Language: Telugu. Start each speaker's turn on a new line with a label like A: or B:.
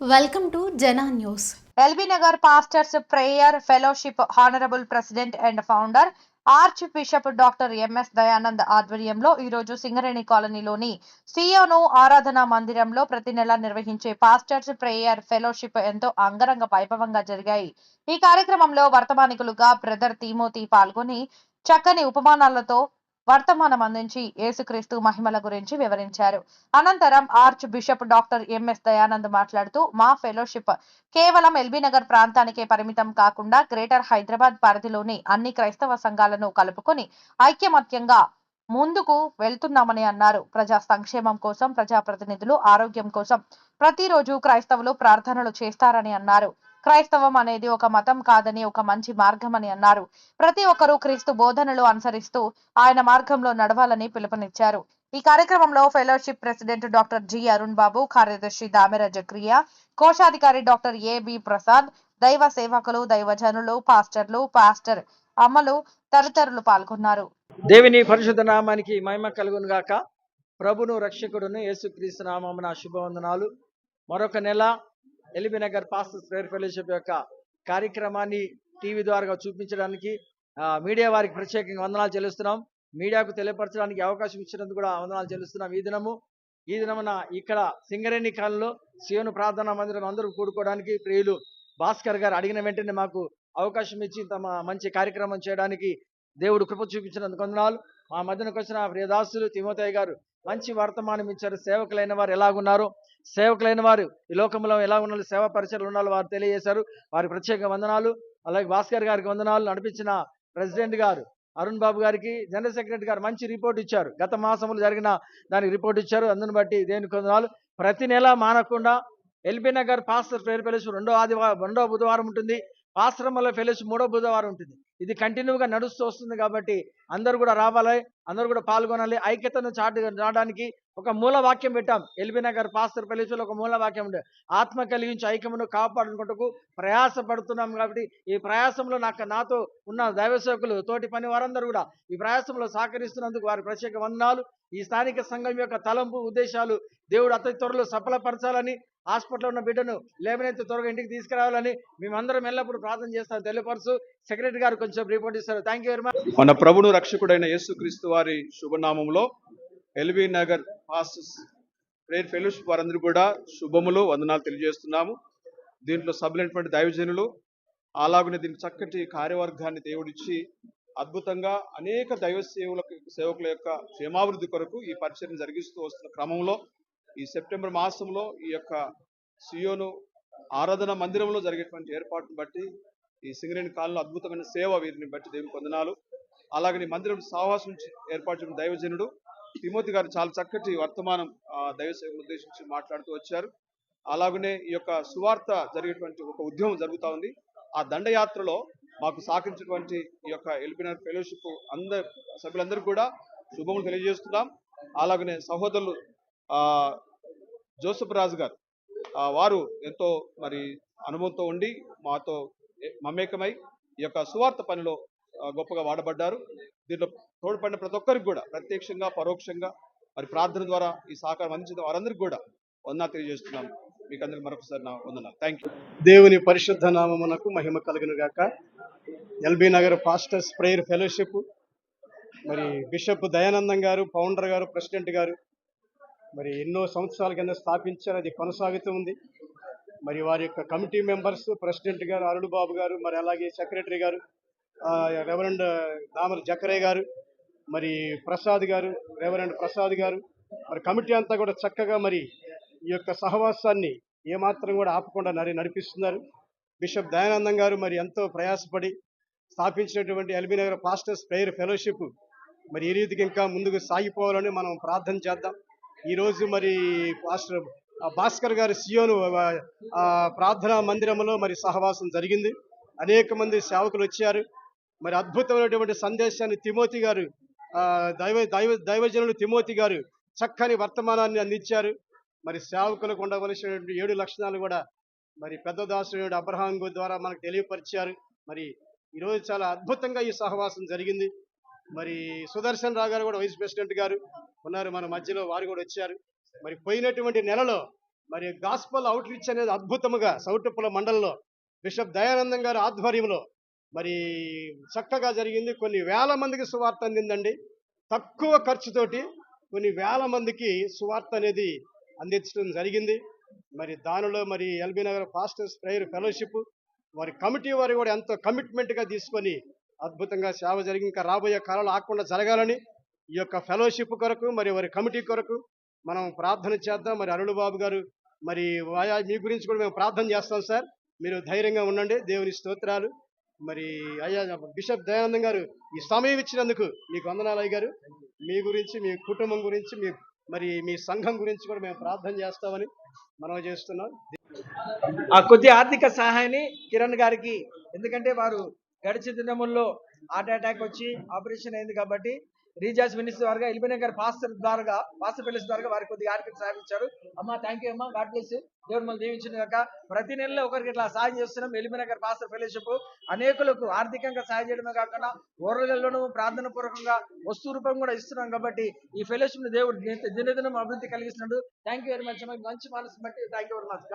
A: Welcome to Jana news
B: LB Nagar pastors prayer fellowship honourable president and founder arch bishop doctor MS Dayanand ఆధ్వర్యంలో ఈరోజు సింగరేణి కాలనీలోని సియోను ఆరాధనా మందిరంలో ప్రతి నెల నిర్వహించే పాస్టర్స్ ప్రేయర్ ఫెలోషిప్ ఎంతో అంగరంగ వైభవంగా జరిగాయి. ఈ కార్యక్రమంలో వర్తమానికులుగా బ్రదర్ తిమోతి పాల్గొని చక్కని ఉపమానాలతో వర్తమానం అందించి యేసుక్రీస్తు మహిమల గురించి వివరించారు. అనంతరం arch bishop doctor MS Dayanand మాట్లాడుతూ మా ఫెలోషిప్ కేవలం ఎల్బీ నగర్ ప్రాంతానికే పరిమితం కాకుండా గ్రేటర్ హైదరాబాద్ పరిధిలోని అన్ని క్రైస్తవ సంఘాలను కలుపుకొని ఐక్యమత్యంగా ముందుకు వెళ్తున్నామని అన్నారు. ప్రజా సంక్షేమం కోసం ప్రజాప్రతినిధులు ఆరోగ్యం కోసం ప్రతిరోజు క్రైస్తవులు ప్రార్థనలు చేస్తారని అన్నారు. క్రైస్తవం అనేది ఒక మతం కాదని ఒక మంచి మార్గం అని అన్నారు. ప్రతి ఒక్కరూ క్రీస్తు బోధనలు అనుసరిస్తూ ఆయన మార్గంలో నడవాలని పిలుపునిచ్చారు. ఈ కార్యక్రమంలో fellowship president doctor G Arun Babu కార్యదర్శి దామెర జక్రియ కోశాధికారి డాక్టర్ ఏబి బి ప్రసాద్ దైవ సేవకులు దైవజనులు పాస్టర్లు పాస్టర్ అమ్మలు తదితరులు పాల్గొన్నారు.
C: దేవిని పరిశుద్ధ నామానికి మహిమ కలుగును గాక. ప్రభును రక్షకుడును యేసుక్రీస్తు నామమున శుభవందనాలు. మరొక నెల LB Nagar pastors prayer fellowship యొక్క కార్యక్రమాన్ని టీవీ ద్వారా చూపించడానికి మీడియా వారికి ప్రత్యేకంగా వందనాలు చెల్లిస్తున్నాం. మీడియాకు తెలియపరచడానికి అవకాశం ఇచ్చినందుకు కూడా వందనాలు చెల్లిస్తున్నాం. ఈ దినము ఈ దినమున ఇక్కడ సింగరేణి కాలంలో శివను ప్రార్థనా మందిరం అందరూ కూడుకోవడానికి ప్రియులు భాస్కర్ గారు అడిగిన వెంటనే మాకు అవకాశం ఇచ్చి తమ మంచి కార్యక్రమం చేయడానికి దేవుడు కృప చూపించినందుకు వందనాలు. మా మధ్యనకు వచ్చిన ప్రియదాసులు తిమోతయ్య గారు మంచి వర్తమానం ఇచ్చారు. సేవకులైన వారు ఎలాగున్నారు? సేవకులైన వారు ఈ లోకంలో ఎలా ఉన్నారు సేవా పరిచయాలు ఉన్నారో వారు తెలియజేశారు. వారి ప్రత్యేక వందనాలు. అలాగే భాస్కర్ గారికి వందనాలు. నడిపించిన ప్రెసిడెంట్ గారు అరుణ్ బాబు గారికి జనరల్ సెక్రటరీ గారు మంచి రిపోర్ట్ ఇచ్చారు. గత మాసంలో జరిగిన దానికి రిపోర్ట్ ఇచ్చారు. అందుని బట్టి దేనికి వందనాలు? ప్రతి నెల మానకుండా ఎల్బీ నగర్ పాస్టర్ పేరు ఫెలోషిప్ రెండో ఆదివారం రెండో బుధవారం ఉంటుంది. ఆశ్రమంలో ఫెలోషిప్ మూడో బుధవారం ఉంటుంది. ఇది కంటిన్యూగా నడుస్తూ వస్తుంది కాబట్టి అందరూ కూడా రావాలి అందరూ కూడా పాల్గొనాలి. ఐక్యతను చాటు రావడానికి ఒక మూల వాక్యం పెట్టాం. ఎల్బీ నగర్ పాస్టర్ ఫెలోషిప్లో ఒక మూల వాక్యం ఉండే ఆత్మ కలిగించి ఐక్యమును కాపాడుకుంటకు ప్రయాస పడుతున్నాం కాబట్టి ఈ ప్రయాసంలో నాకు నాతో ఉన్న దైవసేవకులు తోటి పని వారందరూ కూడా ఈ ప్రయాసంలో సహకరిస్తున్నందుకు వారి ప్రత్యేక వందనాలు. ఈ స్థానిక సంఘం యొక్క తలంపు ఉద్దేశాలు దేవుడు అతి త్వరలో సఫలపరచాలని హాస్పిటల్లో ఉన్న బిడ్డను లేవనైతే త్వరగా ఇంటికి తీసుకురావాలని మేమందరం ఎల్లప్పుడూ ప్రార్థన చేస్తాం. తెలియపరుచు సెక్రటరీ గారు కొంచెం రిపోర్ట్ ఇస్తారు. థ్యాంక్ యూ వెరీ మచ్
D: మన ప్రభును రక్షకుడైన యేసుక్రీస్తు వారి శుభనామంలో LB Nagar pastors prayer fellowship వారందరూ కూడా శుభములు వందనాలు తెలియజేస్తున్నాము. దీంట్లో సభ్యులైనటువంటి దైవజనులు అలాగనే దీనికి చక్కటి కార్యవర్గాన్ని దేవుడిచ్చి అద్భుతంగా అనేక దైవ సేవలకు సేవకుల యొక్క క్షేమాభివృద్ధి కొరకు ఈ పరిచయం జరిగిస్తూ వస్తున్న క్రమంలో ఈ సెప్టెంబర్ మాసంలో ఈ యొక్క సియోను ఆరాధన మందిరంలో జరిగేటువంటి ఏర్పాటును బట్టి ఈ సింగరేణి కాలంలో అద్భుతమైన సేవ వీరిని బట్టి దేవుని పొందనాలు అలాగే మందిరం సాహసం నుంచి ఏర్పాటు చేసిన దైవజనుడు. తిమోతి గారు చాలా చక్కటి వర్తమానం దైవ సేవను ఉద్దేశించి మాట్లాడుతూ వచ్చారు. అలాగనే ఈ యొక్క సువార్త జరిగేటువంటి ఒక ఉద్యమం జరుగుతూ ఉంది. ఆ దండయాత్రలో మాకు సహకరించినటువంటి ఈ యొక్క ఎల్బినర్ ఫెలోషిప్ అందరు సభ్యులందరూ కూడా శుభములు తెలియజేస్తున్నాం. అలాగనే సహోదరులు జోసఫ్ రాజు గారు. వారు ఎంతో మరి అనుభవంతో ఉండి మాతో మమేకమై ఈ యొక్క సువార్త పనిలో గొప్పగా వాడబడ్డారు. దీంట్లో తోడ్పడిన ప్రతి ఒక్కరికి కూడా ప్రత్యక్షంగా పరోక్షంగా మరి ప్రార్థన ద్వారా ఈ సహకారం అందించిన వారందరికీ కూడా వందనా తెలియజేస్తున్నాను. మీకు అందరికి మరొకసారి నా వందనాలు. థ్యాంక్ యూ
E: దేవుని పరిశుద్ధ నామమునకు మహిమ కలుగును గాక. LB Nagar pastors prayer fellowship. మరి బిషప్ దయానందం గారు ఫౌండర్ గారు ప్రెసిడెంట్ గారు మరి ఎన్నో సంవత్సరాల కింద స్థాపించారు అది కొనసాగుతూ ఉంది. మరి వారి యొక్క కమిటీ మెంబర్స్ ప్రెసిడెంట్ గారు అరుడు బాబు గారు మరి అలాగే సెక్రటరీ గారు రెవరెండ్ దామర జకరే గారు మరి ప్రసాద్ గారు రెవరెండ్ ప్రసాద్ గారు మరి కమిటీ అంతా కూడా చక్కగా మరి ఈ యొక్క సహవాసాన్ని ఏమాత్రం కూడా ఆపకుండా నరి నడిపిస్తున్నారు. బిషప్ దయానందం గారు మరి ఎంతో ప్రయాసపడి స్థాపించినటువంటి LB Nagar pastors prayer fellowship మరి ఈ రీతికి ఇంకా ముందుకు సాగిపోవాలని మనం ప్రార్థన చేద్దాం. ఈరోజు మరి పాస్టర్ భాస్కర్ గారి సియోను ప్రార్థనా మందిరంలో మరి సహవాసం జరిగింది. అనేక మంది సేవకులు వచ్చారు. మరి అద్భుతమైనటువంటి సందేశాన్ని తిమోతి గారు దైవ దైవ దైవజనులు తిమోతి గారు చక్కని వర్తమానాన్ని అందించారు. మరి సేవకులకు ఉండవలసినటువంటి ఏడు లక్షణాలు కూడా మరి పెద్ద దాసుడు అబ్రహాం ద్వారా మనకు తెలియపరిచారు. మరి ఈరోజు చాలా అద్భుతంగా ఈ సహవాసం జరిగింది. మరి సుదర్శన్ రావు గారు కూడా వైస్ ప్రెసిడెంట్ గారు ఉన్నారు. మన మధ్యలో వారు కూడా వచ్చారు. మరి పోయినటువంటి నెలలో మరి గాస్పల్ అవుట్రీచ్ అనేది అద్భుతముగా సౌటుప్పుల మండలంలో బిషప్ దయానందం గారి ఆధ్వర్యంలో మరి చక్కగా జరిగింది. కొన్ని వేల మందికి సువార్త అందిందండి. తక్కువ ఖర్చుతోటి కొన్ని వేల మందికి సువార్త అనేది అందించడం జరిగింది. మరి దానిలో మరి LB Nagar pastors prayer fellowship వారి కమిటీ వారు కూడా ఎంతో కమిట్మెంట్గా తీసుకొని అద్భుతంగా సేవ జరిగి ఇంకా రాబోయే కాలంలో ఆకుండా జరగాలని ఈ యొక్క ఫెలోషిప్ కొరకు మరి వారి కమిటీ కొరకు మనం ప్రార్థన చేద్దాం. మరి అరుణ్ బాబు గారు మరి వాయా- మీ గురించి కూడా మేము ప్రార్థన చేస్తాం సార్. మీరు ధైర్యంగా ఉండండి. దేవుని స్తోత్రాలు. మరి అయ్యా బిషప్ దయానందం గారు ఈ సమయం ఇచ్చినందుకు మీకు వందనాలు అయ్యారు మీ గురించి మీ కుటుంబం గురించి మీ మరి మీ సంఘం గురించి కూడా మేము ప్రార్థన చేస్తామని మనం చేస్తున్నాం.
C: ఆ కొద్ది ఆర్థిక సహాయాన్ని కిరణ్ గారికి ఎందుకంటే వారు గడిచిన దినముల్లో హార్ట్ అటాక్ వచ్చి ఆపరేషన్ అయింది కాబట్టి రీజాస్ మినిస్టర్ ద్వారా ఎలిబినగర్ పాస్టర్ ద్వారా పాస్టర్ పిల్లల ద్వారా వారికి కొద్దిగా ఆర్థిక సహాయం ఇచ్చారు. అమ్మ థ్యాంక్ యూ అమ్మ. గాడ్ బ్లెస్ దేవుడు మనం దీవించిన కాక ప్రతి నెలలో ఒకరికి ఇట్లా సహాయం చేస్తున్నాం. L B Nagar pastor fellowship. అనేకులకు ఆర్థికంగా సహాయం చేయడమే కాకుండా ఓరలలోనూ ప్రార్థన పూర్వకంగా వస్తు రూపం కూడా ఇస్తున్నాం కాబట్టి ఈ ఫెలోషిప్ దేవుడు దినదినం అభివృద్ధి కలిగిస్తున్నాడు. థ్యాంక్ యూ వెరీ మచ్ మంచి మనసు బట్టి థ్యాంక్ యూ వెరీ మచ్